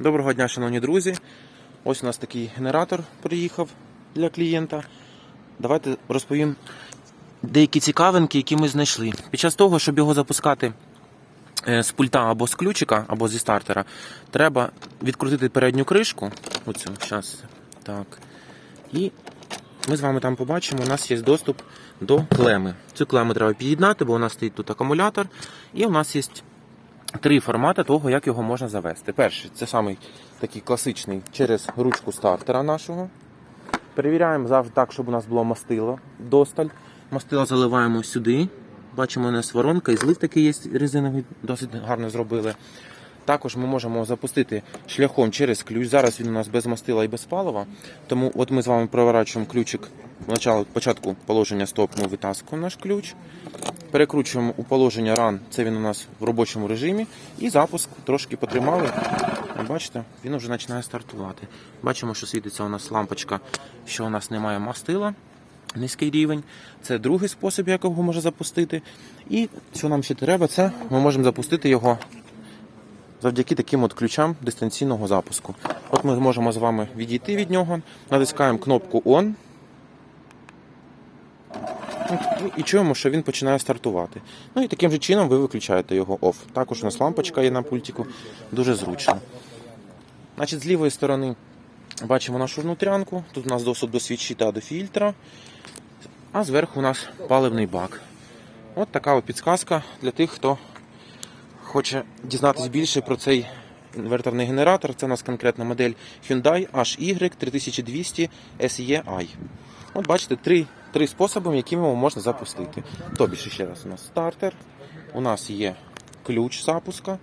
Доброго дня, шановні друзі. Ось у нас такий генератор приїхав для клієнта. Давайте розповім деякі цікавинки, які ми знайшли. Під час того, щоб його запускати е, з пульта або з ключика, або зі стартера, треба відкрутити передню кришку. Оцю, зараз. Так. І ми з вами там побачимо, у нас є доступ до клеми. Цю клему треба під'єднати, бо у нас стоїть тут акумулятор, і у нас є три формати того, як його можна завести. Перший це самий такий класичний через ручку стартера нашого. Перевіряємо завжди так, щоб у нас було мастило досталь. Мастило заливаємо сюди. Бачимо, у нас воронка і злив такий є резиновий, досить гарно зробили. Також ми можемо запустити шляхом через ключ. Зараз він у нас без мастила і без палива. Тому от ми з вами проворачуємо ключик. Початку положення стоп ми витаскуємо наш ключ. Перекручуємо у положення run, це він у нас в робочому режимі. І запуск трошки потримали. Бачите, він вже починає стартувати. Бачимо, що світиться у нас лампочка, що у нас немає мастила. Низький рівень. Це другий спосіб, як його можна запустити. І що нам ще треба, це ми можемо запустити його завдяки таким от ключам дистанційного запуску. От ми можемо з вами відійти від нього, натискаємо кнопку ON. От, І чуємо, що він починає стартувати. Ну і таким же чином ви виключаєте його OFF. Також у нас лампочка є на пультику, дуже зручно. Значить, з лівої сторони бачимо нашу внутрянку. Тут у нас доступ до свічі та до фільтра. А зверху у нас паливний бак. От така от підсказка для тих, хто хоче дізнатися більше про цей інверторний генератор. Це у нас конкретна модель Hyundai HY3200 SEI. От бачите, три, три способи, якими його можна запустити. Тобі ще раз у нас стартер, у нас є ключ запуска,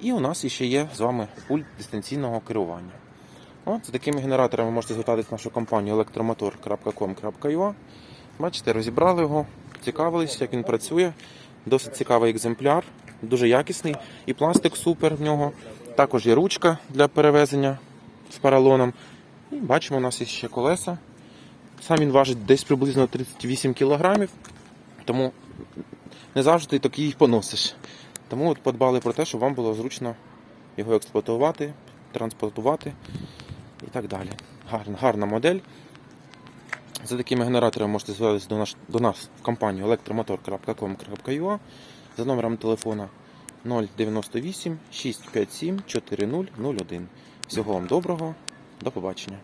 і у нас ще є з вами пульт дистанційного керування. От, з такими генераторами ви можете звертатись в нашу компанію electromotor.com.ua. Бачите, розібрали його, цікавились, як він працює. Досить цікавий екземпляр, дуже якісний. І пластик супер в нього. Також є ручка для перевезення з поролоном. І бачимо, у нас є ще колеса. Сам він важить десь приблизно 38 кг, тому не завжди такий їх поносиш. Тому от подбали про те, щоб вам було зручно його експлуатувати, транспортувати і так далі. Гарна, гарна модель. За такими генераторами можете звертатися до, наш, до нас в компанію electromotor.com.ua за номером телефона 098 657 4001. Всього вам доброго, до побачення.